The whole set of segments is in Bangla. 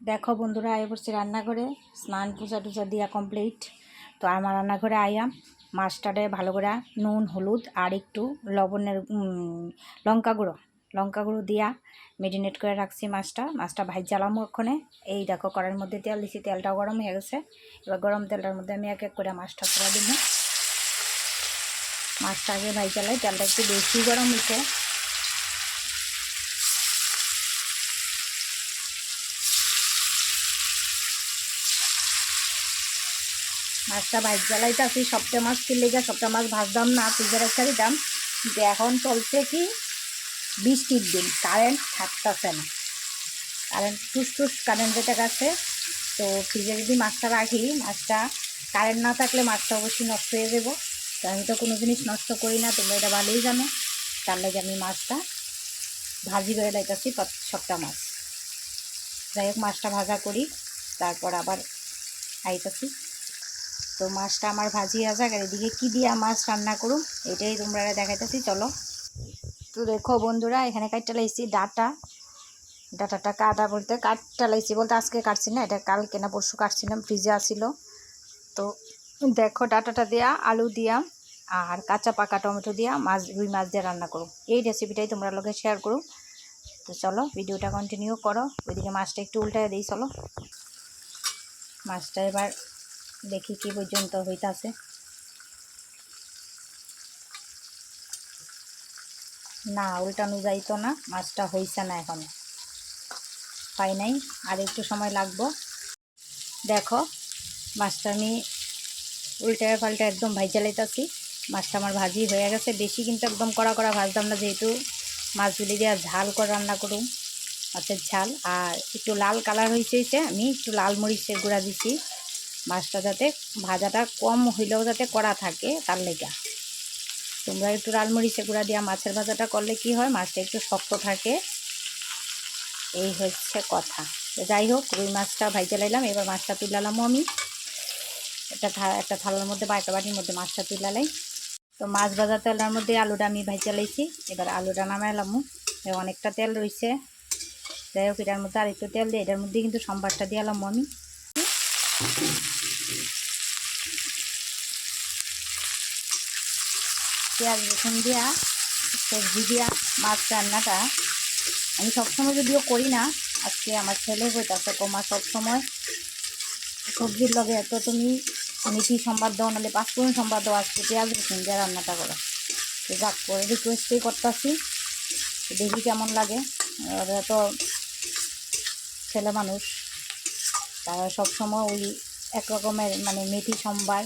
দেখো বন্ধুরা, আয় পড়ছি রান্নাঘরে। স্নান পূজা টুজা দিয়া কমপ্লিট তো আমার রান্নাঘরে আয়াম মাছটারে ভালো করে নুন, হলুদ আর একটু লবণের লঙ্কা গুঁড়ো। লঙ্কা গুঁড়ো দিয়া মেরিনেট করে রাখছি মাছটা। মাছটা ভাই জ্বালামো ওখানে এই দেখো কড়াইয়ের মধ্যে তেল দিছি, তেলটাও গরম হয়ে গেছে। এবার গরম তেলটার মধ্যে আমি এক এক করে মাছটা করে দিব। মাছটা আগে ভাই জ্বালাই, তেলটা একটু বেশি গরম হয়েছে মাছটা ভাজ জ্বালাইতে আসি সপ্তাহ মাছ কিনলে যা সপ্তাহ মাছ ভাজতাম না, ফ্রিজে রেখে দিতাম। কিন্তু এখন চলছে কি, বৃষ্টির দিন কারেন্ট থাকতেছে না। কারেন্ট টুস টুস কারেন্ট যেটা গেছে, তো ফ্রিজে যদি মাছটা রাখি, মাছটা কারেন্ট না থাকলে মাছটা অবশ্যই নষ্ট হয়ে যাব। তো আমি তো কোনো জিনিস নষ্ট করি না, তোমরা এটা ভালোই জানো। তার লাগে আমি মাছটা ভাজি করে লাইতেছি সবটা মাছ। যাই হোক, মাছটা ভাজা করি, তারপর আবার আইতেছি। তো মাছটা আমার ভাজি আসাক আর এদিকে কী দিয়া মাছ রান্না করুম, এটাই তোমরা দেখাইতেছি, চলো। তো দেখো বন্ধুরা, এখানে কাটটা লাইছি ডাটা। ডাটাটা কাটা বলতে কাটটা লাইছি বলতে আজকে কাটছি না, এটা কালকে না পরশু কাটছিলাম, ফ্রিজে আসছিল তো দেখো ডাটাটা দেয়া, আলু দিয়া, আর কাঁচা পাকা টমেটো দিয়া মাছ, রুই মাছ দিয়ে রান্না করো এই রেসিপিটাই তোমরা লোকে শেয়ার করো তো চলো ভিডিওটা কন্টিনিউ করো। ওইদিকে মাছটা একটু উল্টায় দিই, চলো। মাছটা এবার দেখি কি পর্যন্ত হইতাছে। না, উল্টানো যাইতো না, মাছটা হইছে না এখন। পাই নাই, আর একটু সময় লাগবো। দেখো, মাছটা আমি উল্টায় পাল্টা একদম ভাইজা লাইতাছি। মাছটা আমার ভাজি হয়ে গেছে। বেশি কিন্তু একদম কড়া কড়া ভাজতাম না, যেহেতু মাছগুলি দিয়ে ঝাল করে রান্না করুম, মাছের ঝাল। আর একটু লাল কালার হয়েছে আমি একটু লাল মরিচের গুঁড়া দিছি। মাছটা যাতে ভাজাটা কম হইলেও যাতে কড়া থাকে, তার লেগা। তোমরা একটু লালমরিচে গুঁড়া দিয়া মাছের ভাজাটা করলে কি হয়, মাছটা একটু শক্ত থাকে। এই হচ্ছে কথা। যাই হোক, রুই মাছটা ভাইজা লাইলাম, এবার মাছটা তুলালামও আমি। একটা একটা থালার মধ্যে বা একটা বাটির মধ্যে মাছটা তুলালাই তো মাছ ভাজা তেলার মধ্যে আলুটা আমি ভাইজা লাইছি। এবার আলুটা নামাইলামও অনেকটা তেল রয়েছে যাই হোক, এটার মধ্যে আর একটু তেল দিয়ে, এটার মধ্যে কিন্তু সম্বারটা দিয়ে দিয়ালাম আমি। পেঁয়াজ, রসুন দিয়া, সবজি দিয়া, মাছ রান্নাটা আমি সবসময় যদিও করি না, আজকে আমার ছেলে হইতাছে কমা সবসময়। সবজির লগে এত তুমি মিঠি সম্বাদ দাও, নাহলে পাঁচফোড়ন সম্বাদ দাও, আজকে পেঁয়াজ, রসুন দিয়ে রান্নাটা করো। তো যাক, করে রিকোয়েস্টই করতেছি, দেখি কেমন লাগে। তো ছেলে মানুষ তারা সবসময় ওই এক রকমের মানে মেথি সম্বার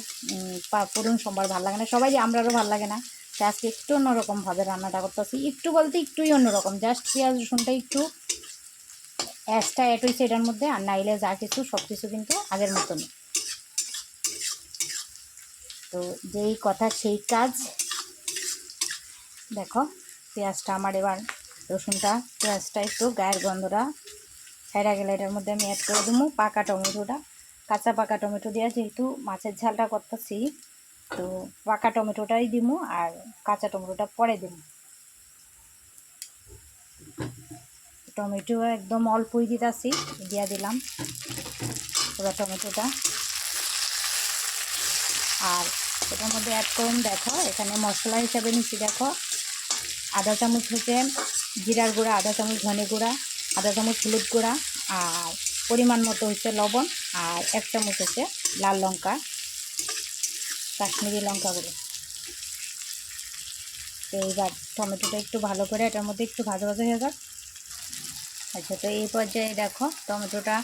পুরন সম্বার ভালো লাগে না। সবাই আমরারও ভালো লাগে না। তো আজকে একটু অন্যরকমভাবে রান্নাটা করতেছি। একটু বলতে একটুই অন্যরকম। জাস্ট পেঁয়াজ, রসুনটা একটু অ্যাসটা অ্যাড হয়েছে এটার মধ্যে, আর নাইলে যা কিছু, সব কিছু কিন্তু আগের মতনই। তো যেই কথা, সেই কাজ। দেখো, পেঁয়াজটা আমার এবার, রসুনটা, পেঁয়াজটা একটু গায়ের গন্ধটা ছাইরা গেলে এটার মধ্যে আমি অ্যাড করে দেবো পাকা টমেটোটা। কাঁচা পাকা টমেটো দেওয়া যেহেতু মাছের ঝালটা করতেছি, তো পাকা টমেটোটাই দিব আর কাঁচা টমেটোটা পরে দিব। টমেটো একদম অল্পই দিতেছি, দিয়া দিলাম পুরো টমেটোটা। আর এটার মধ্যে অ্যাড করুন, দেখো এখানে মশলা হিসাবে নিচ্ছি, দেখো আধা চামচ হচ্ছে জিরার গুঁড়া আধা চামচ ধনে গুঁড়া আধা চামচ হলুদ গুঁড়া আর পরিমাণ মতো হচ্ছে লবণ আর এক চামচ হচ্ছে লাল লঙ্কা, কাশ্মীরি লঙ্কা গুঁড়ো। তো এইবার টমেটোটা একটু ভালো করে, এটার মধ্যে একটু ভাজা ভাজা হয়ে যাক। আচ্ছা তো এই পর্যায়ে দেখো টমেটোটা,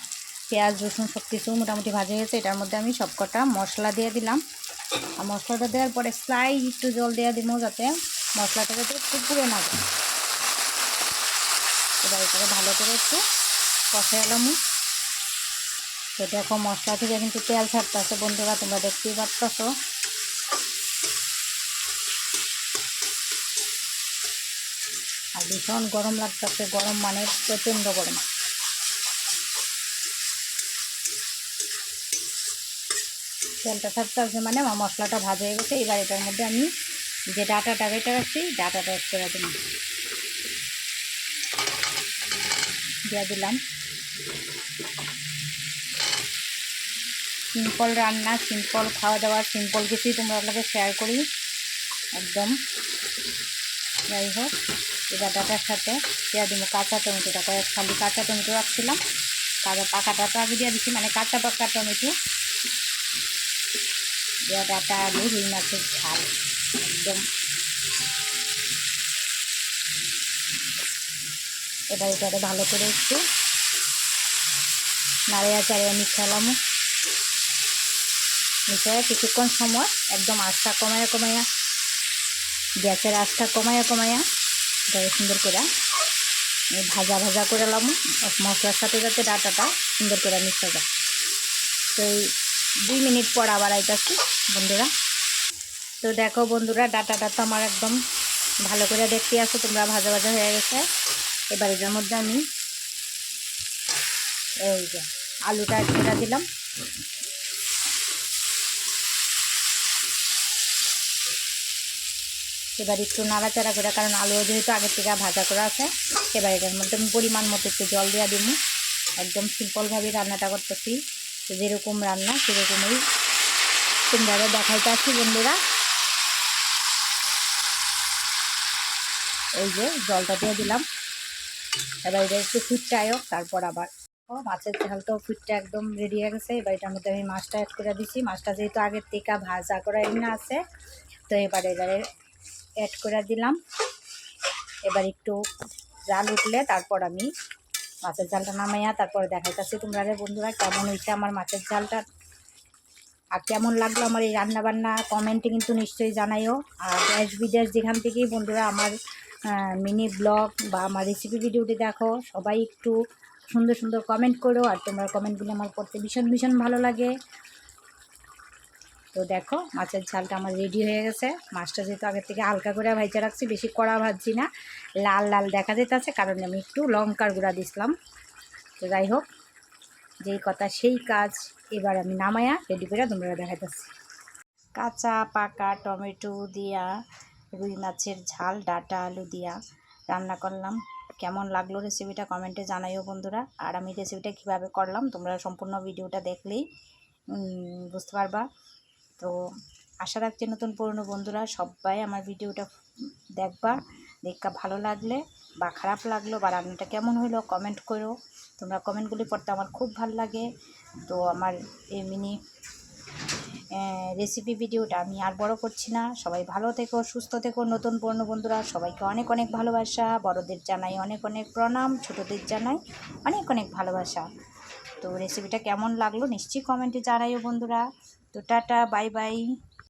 পেঁয়াজ, রসুন সব কিছু মোটামুটি ভাজা হয়েছে এটার মধ্যে আমি সব কটা মশলা দিয়ে দিলাম। আর মশলাটা দেওয়ার পরে স্লাইড একটু জল দেওয়া দিব যাতে মশলাটা যাতে একটু পুড়ে না যায়। এবার এটাকে ভালো করে একটু কষে এলাম তো দেখো মশলা থেকে কিন্তু তেল ছাড়তেছে বন্ধুরা, তোমরা দেখতেই পারতেছ। আর ভীষণ গরম লাগতেছে, গরম মানে প্রচণ্ড গরম। তেলটা ছাড়তে ছাড়তেছে মানে আমার মশলাটা ভাজা হয়ে গেছে, এবার এটার মধ্যে আমি যে ডাটাটা কেটে রাখছি ডাটাটা করে দিলাম দিয়ে দিলাম। সিম্পল রান্না সিম্পল খাওয়া দাওয়া সিম্পল কিছুই তোমরা আপনাকে শেয়ার করি। একদম। যাই হোক এবার ডাটার সাথে দেওয়া দিব কাঁচা টমেটোটা। কয়েক খালি কাঁচা টমেটো রাখছিলাম। কাঁচা পাকাটা তো আগে দিয়ে দিচ্ছি মানে কাঁচা পাকা টমেটো। দেওয়া ডাটা আলু, রুই মাছের ঝাল। একদম। এবার এটাতে ভালো করে একটু নাড়িয়া চাড়িয়া মিশালাম মিশিয়ে কিছুক্ষণ সময়, একদম আঁচটা কমায়া কমায়া, গ্যাসের আঁচটা কমায়া কমায়া, এটাকে সুন্দর করে ভাজা ভাজা করে লাম মশলার সাথে যাতে ডাটাটা সুন্দর করে মিশে যায়। তো এই দুই মিনিট পর আবার আইতাছি, বন্ধুরা। তো দেখো বন্ধুরা, ডাটাটা তো আমার একদম ভালো করে দেখতে আসো তোমরা ভাজা ভাজা হয়ে গেছে। এবার এটার মধ্যে আমি এই যে আলুটা ছেড়া দিলাম। এবার একটু নাড়াচাড়া করে, কারণ আলু যেহেতু আগের থেকে ভাজা করা আছে, এবার এটার মধ্যে আমি পরিমাণ মতো একটু জল দেওয়া দিব। একদম সিম্পলভাবে রান্নাটা করতেছি, যেরকম রান্না, সেরকমই তোমরা দেখাইতে আসি বন্ধুরা। এই যে জলটা দিয়ে দিলাম। এবার এটা একটু ফুটটা হোক তারপর আবার ও, মাছের ঝাল তো ফুটটা একদম রেডি হয়ে গেছে। এবার এটার মধ্যে আমি মাছটা অ্যাড করে দিছি। মাছটা যেহেতু আগের থেকে ভাজা করা এমনি আছে, তো এবার এবারে অ্যাড করে দিলাম। এবার একটু জাল উঠলে তারপর আমি মাছের জালটা নামাইয়া তারপরে দেখাইতেছি তোমরা বন্ধুরা কেমন হয়েছে আমার মাছের জালটা আর কেমন লাগল আমার এই রান্নাবান্না কমেন্টে কিন্তু নিশ্চয়ই জানাইও। আর দেশ বিদেশ যেখান থেকেই বন্ধুরা আমার মিনি ব্লগ বা আমার রেসিপি ভিডিওটি দেখো। সবাই একটু সুন্দর সুন্দর কমেন্ট করো আর তোমরা কমেন্টগুলো আমার পড়তে ভীষণ ভীষণ ভালো লাগে। তো দেখো, মাছের ঝালটা আমার রেডি হয়ে গেছে। মাছটা যেহেতু আগের থেকে হালকা করে ভাইজা রাখছি, বেশি কড়া ভাজছি না। লাল লাল দেখা যেতেছে, কারণ আমি একটু লঙ্কার গুঁড়া দিছিলাম। তো যাই হোক, যেই কথা সেই কাজ। এবার আমি নামায়া রেডি করে তোমরা দেখাইতেছি। কাঁচা, পাকা টমেটো দিয়া রুই মাছের ঝাল, ডাটা আলু দিয়া রান্না করলাম। কেমন লাগল রেসিপিটা কমেন্টে জানাইও বন্ধুরা। আর আমি রেসিপিটা কীভাবে করলাম, তোমরা সম্পূর্ণ ভিডিওটা দেখলেই বুঝতে পারবা। তো আশা রাখছি নতুন পুরনো বন্ধুরা সবাই আমার ভিডিওটা দেখবা দেখা ভালো লাগলে বা খারাপ লাগল বা রান্নাটা কেমন হলো কমেন্ট করো। তোমরা কমেন্টগুলি পড়তে আমার খুব ভালো লাগে। তো আমার এই মিনি রেসিপি ভিডিওটা আমি আর বড় করছি না। সবাই ভালো থেকো, সুস্থ থেকো, নতুন পুরনো বন্ধুরা, সবাইকে অনেক অনেক ভালোবাসা। বড়দের জানাই অনেক অনেক প্রণাম, ছোটদের জানাই অনেক অনেক ভালোবাসা। তো রেসিপিটা কেমন লাগল নিশ্চয়ই কমেন্টে জানাইও বন্ধুরা। তো টাটা বাই বাই